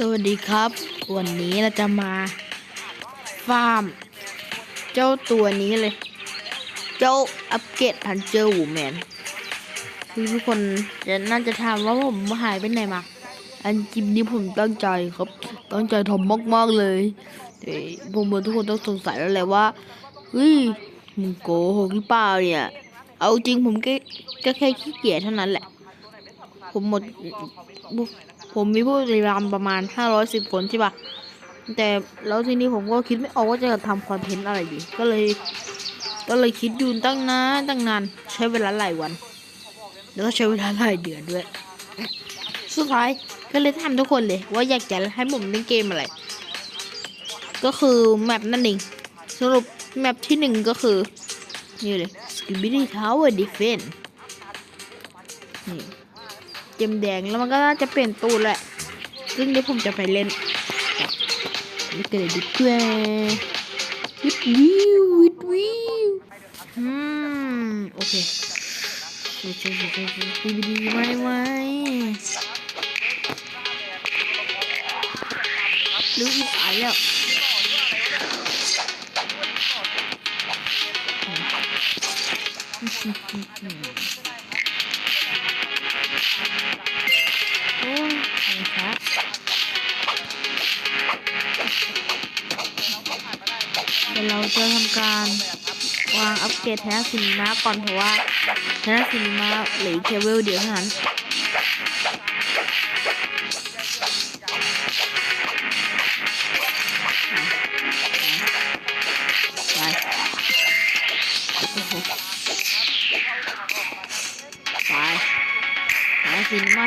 สวัสดีครับ วันนี้เราจะมา ฟาร์ม เจ้าตัวนี้เลย เจ้าอัปเกรดพันเจอร์วูแมนคือทุกคนจะน่าจะถามว่าผมหายไปไหนมา อันจริงนี้ผมตั้งใจครับ ตั้งใจทำมากๆเลยแต่ผมเหมือนทุกคนต้องสงสัยแล้วแหละว่าเฮ้ยมึงโกหกหรือเปล่าเนี่ย เอาจริงผมแค่ก็แค่ขี้เกียจเท่านั้นแหละ ผมหมด ผมมีผู้ติดตามประมาณ 510 คนใช่ปะแต่แล้วทีนี้ผมก็คิดไม่ออกว่าจะทำคอนเทนต์อะไรดี ก็เลย ก็เลยคิดยู่ตั้งนานตั้งนานใช้เวลาหลายวัน แล้วก็ใช้เวลาหลายเดือนด้วย สุดท้ายก็เลยถามทุกคนเลย ว่าอยากจะให้ผมเล่นเกมอะไร ก็คือแมปนั่นเองสรุปแมปที่หนึ่งก็คือ นี่เลย Skibidi Tower Defense นี่ เกมแดงแล้วมันก็น่าจะเปลี่ยนตูนแหละ ซึ่งเดี๋ยวผมจะไปเล่นนี่ก็เลยดีกว่าวิดวิววิดวิวอืมโอเคเช่เช่เช่เช่เช่ดีดีไว้ไว้รู้อีกสายแล้วอืม โอ้ยครับเดี๋ยวเราจะทำการวางอัปเกรดแท้สินมาก่อนเพราะว่าแท้สินมาหรือเค่เวลเดียวเท่านั้น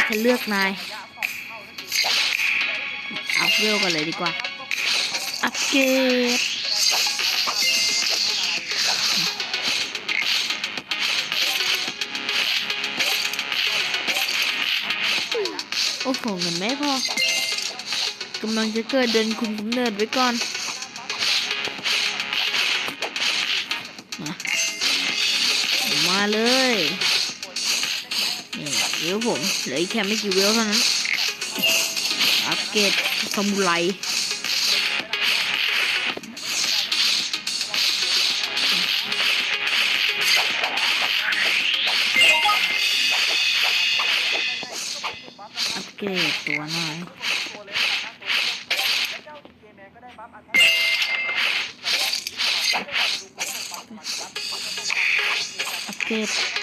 สิมาจะเลือกนาย เอัพเวลกันเลยดีกว่า อัปเกรดโอ้โหเงินไม่พอกำลังจะเกิดเดินคุมกำเนิดไว้ก่อนมามาเลย นี่เวผมเหลืออีกแค่ไม่กี่เวลเท่านั้นอัปเกรดสมุไรอัปเกรดตัวหน่อยอัปเกรด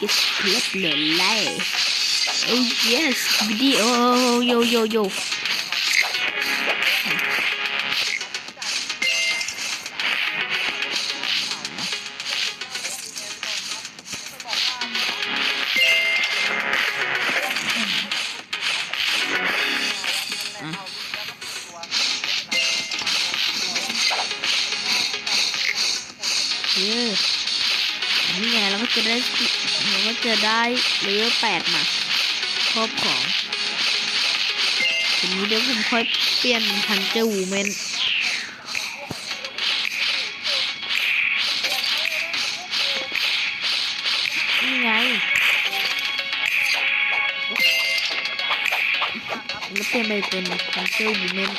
อัปเกรดเทียบเลยไล่ Oh yes, video. Oh, yo, yo, yo. ได้เลเวลแปดมาครอบของทีนี้เดี๋ยวผมค่อยเปลี่ยนเป็นพันเจอวูแมนนี่ไงแล้วเปลี่ยนไปเป็นพันเจอวูแมน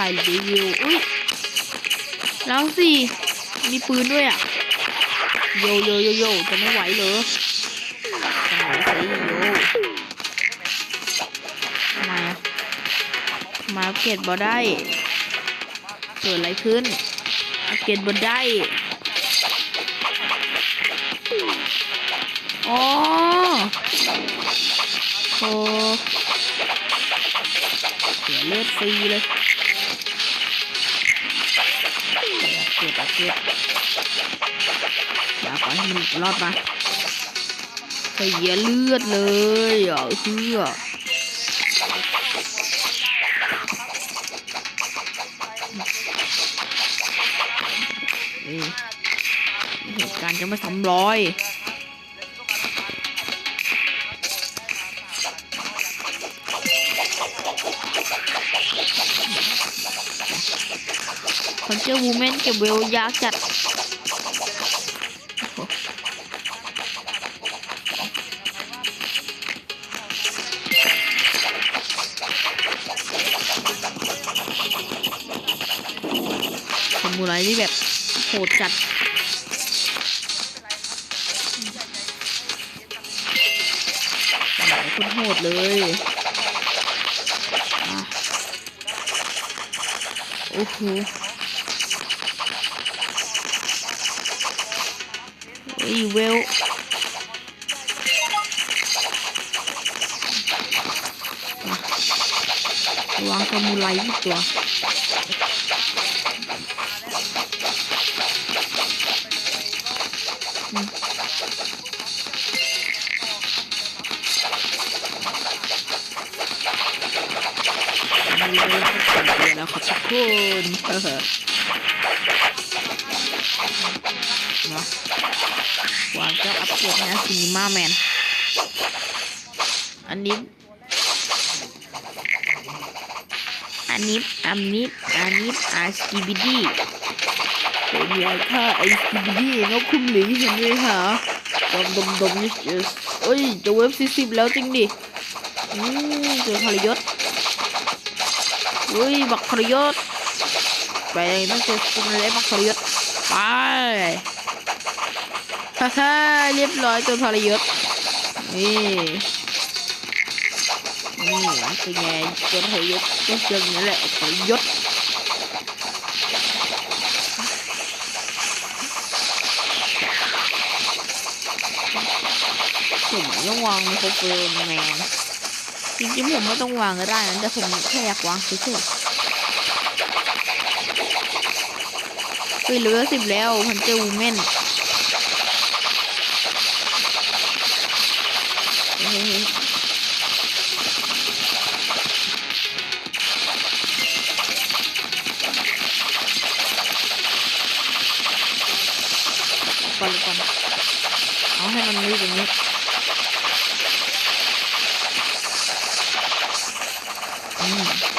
ส่รีวิว อุ้ยแล้วสิ มีปืนด้วยอะ โยโยโยโยจะไม่ไหวเหรอจะไหวสิโยทำไมอะมาอัปเกรดบ่ได้เกิดอะไรขึ้นอัปเกรดบ่ได้ อ๋อโอ้เสียเลือดฟรีเลย เก็บอะเก็บอย่าปล่อยให้มันรอดมาเสียเลือดเลยเพื่อเอนี่เหตุการณ์จะไม่ซ้ำรอย คนเจอวูแมนเก็บเวลยากจัดสมุไรที่แบบโหดจัดคนโหดเลยโอ้โห เฮ้ยเวลอะวางสมุไรที่ตัวไม่ได้ขับเรือแล้วครับทุกคนเออ วางเจ้าอัปเกรดนะซีมาแมน อันนี้ อันนี้ อันนี้ อันนี้อาสกีบิดี้เป็นไงค่ะไอสกีบิดี้นกคุ้มหลิงเห็นไหมคะดมดมดมนี่เอ้ย จะเว็บสี่สิบแล้วจริงดิอืมเจอพลยศอุ้ย บักทรยศไปต้องเจอคุณเลยบักทรยศไป ฮ่าฮ่าเรียบร้อยตัวทรยศนี่นี่เป็นไงตัวทรยศก็เจออย่างนี้แหละทรยศผมต้องวางโคเฟอร์แมนจริงๆผมไม่ต้องวางก็ได้นะแต่ผมแค่อยากวางเฉยๆเฮ้ยเหลือสิบแล้วพันเจอวูแมน เฮ้ยก่อนก่อน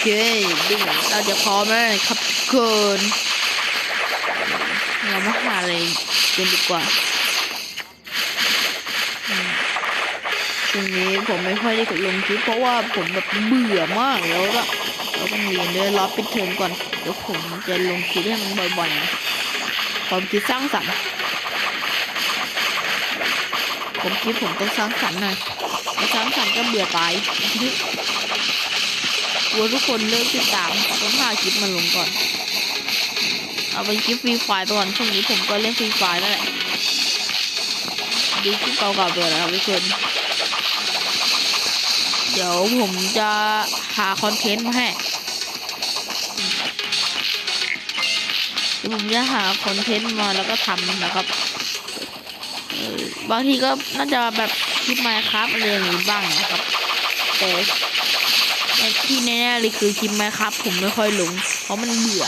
เคดูเหมือนเราจะพร้อมแล้วครับทุกคนเรามาหาอะไรกันดีกว่าช่วงนี้ผมไม่ค่อยได้ลงคลิปเพราะว่าผมแบบเบื่อมากแล้วก็เราต้องเรียนด้วยรอปิดเทอมก่อนเดี๋ยวผมจะลงคลิปให้มันบ่อยๆนะความคิดสร้างสรรค์ผมคิดผมต้องสร้างสรรค์หน่อยไม่สร้างสรรค์ก็เบื่อตาย ลัวทุกคนเลิกติดตามต้องหาคลิปมาลงก่อน เอาเป็นคลิปฟรีไฟล์ไปก่อนช่วงนี้ผมก็เล่นฟรีไฟล์นั่นแหละดูคลิปเก่าๆไปก่อนะครับทุกคนเดี๋ยวผมจะหาคอนเทนต์มาให้ผมจะหาคอนเทนต์มาแล้วก็ทำนะครับ บางทีก็น่าจะแบบคลิปมาครับอะไรอย่างนี้บ้างนะครับ แต่ ที่แน่ๆเลยคือคลิปมครับ ผมไม่ค่อยลง เพราะมันเบื่อ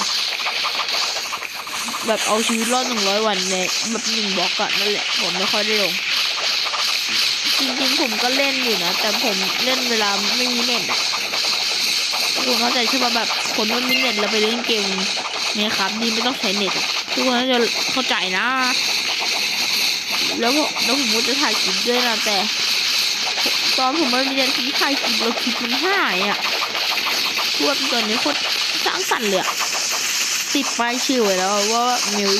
แบบเอาชีวิตรอดหนึ่งร้อยวันในแบบหนึ่งบล็อกอะนั่นแหละ ผมไม่ค่อยได้ลง จริงๆผมก็เล่นอยู่นะ แต่ผมเล่นเวลาไม่มีเน็ตอะคุณเข้าใจใช่ป่ะแบบคนไม่มีเน็ตแล้วไปเล่นเกมเนี่ยครับนี่ไม่ต้องใช้เน็ตทุกคนจะเข้าใจนะ แล้วผมแล้วผมก็จะถ่ายคลิปด้วยนะแต่ ตอนผมไม่มีเน็ตผมถ่ายคลิปแล้วคลิปมันหายอะทั่วตอนนี้โคตรสร้างสรรค์เลยติดป้ายชื่อไว้แล้วว่าเมล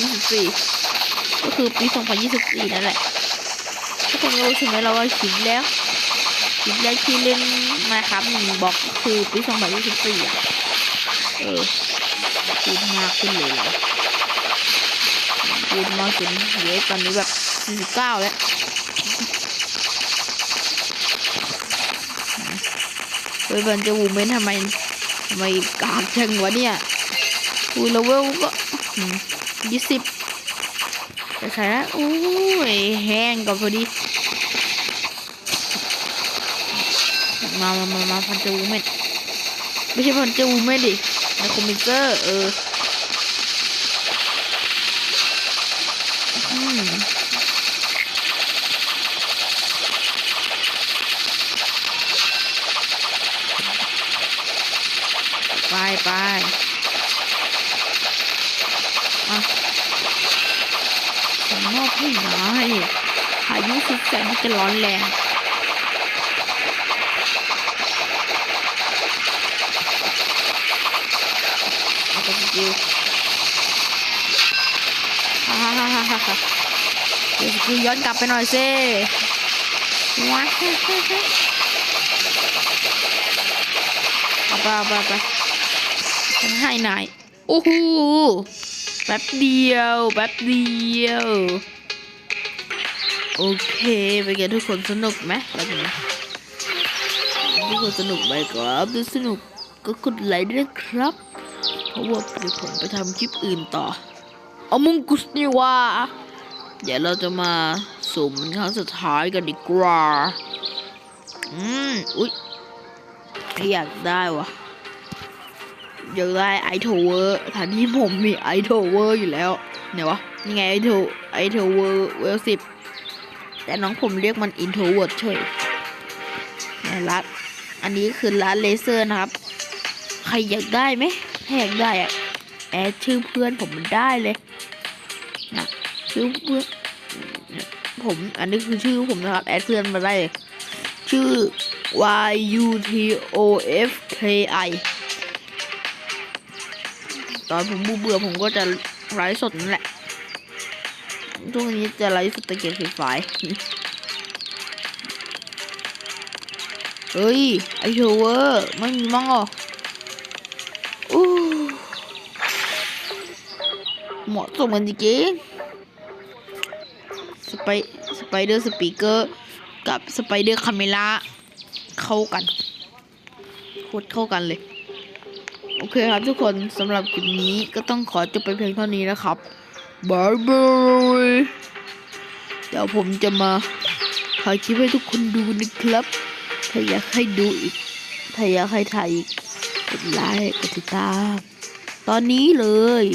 24ก็คือปี2024นั่นแหละทุกคนรู้ใช่ไหมเราว่าคลิปแรกคลิปแรกที่เล่นมาครับหนึ่งบอกคือปี2024อะเออพูดมากขึ้นเลยเราพูดมากจนเยอะตอนนี้แบบ49แล้ว เฮ้ยบันจะวูเมนทำไมทำไมกากจังวะเนี่ยคุยเลเวลก็ยี่สิบจะใส่แล้วโอ้ยแห้งก่อนพอดี มามามามาพันเจวูเมนไม่ใช่พันเจวูเมนดิในคอมพิวเตอร์เออม ไปไปอะผมมอบให้นายพายุสุดแสนจะร้อนแรงเอาไปสกิลฮ่าฮ่าฮ่าฮ่าฮ่าเดี๋ยวกูย้อนกลับไปหน่อยสิว้าเอาไปเอาไปเอาไป ฉันให้นายโอ้โหแป๊บเดียวแป๊บเดียว โอเคเป็นทุกคนสนุกไหมแบบนี้ทุกคนสนุกไหมครับถ้าสนุกก็กดไลค์ด้วยครับ เพราะว่าเดี๋ยวผมไปทำคลิปอื่นต่อ เอามุงกุสนี่ว่า เดี๋ยวเราจะมาสุ่มครั้งสุดท้ายกันดีกว่า อืม อุ๊ย อยากได้วะ อยากได้ไอโทเวอร์ฐานที่ผมมีไอโทเวอร์อยู่แล้วไหนวะนี่ไงไอโทไอโทเวอร์เวลสิบแต่น้องผมเรียกมันอินโทเวิร์ดเฉยในรัดอันนี้คือร้านเลเซอร์นะครับ ใครอยากได้ไหมถ้าอยากได้อะแอดชื่อเพื่อนผมมันได้เลยนะชื่อเพื่อนผมอันนี้คือชื่อผมนะครับ แอดเพื่อนมาได้เลย ชื่อ y u t o f k i ตอนผมเบื่อผมก็จะไลฟ์สดนั่นแหละช่วงนี้จะไลฟ์สดตะเกียบสีไฟเฮ้ย ไอโชเวอร์ไม่มีมั้งเหรออู้เหมาะสมกันจริงสไปสไปเดอร์สปีกเกอร์กับสไปเดอร์คาเมล่าเข้ากันโคตรเข้ากันเลย โอเคครับทุกคนสำหรับคลิปนี้ก็ต้องขอจบไปเพียงเท่านี้นะครับบายบายเดี๋ยวผมจะมาถ่ายคลิปให้ทุกคนดูนะครับ ถ้าอยากให้ดูอีก ถ้าอยากให้ถ่ายอีก กดไลค์ กดติดตาม ตอนนี้เลย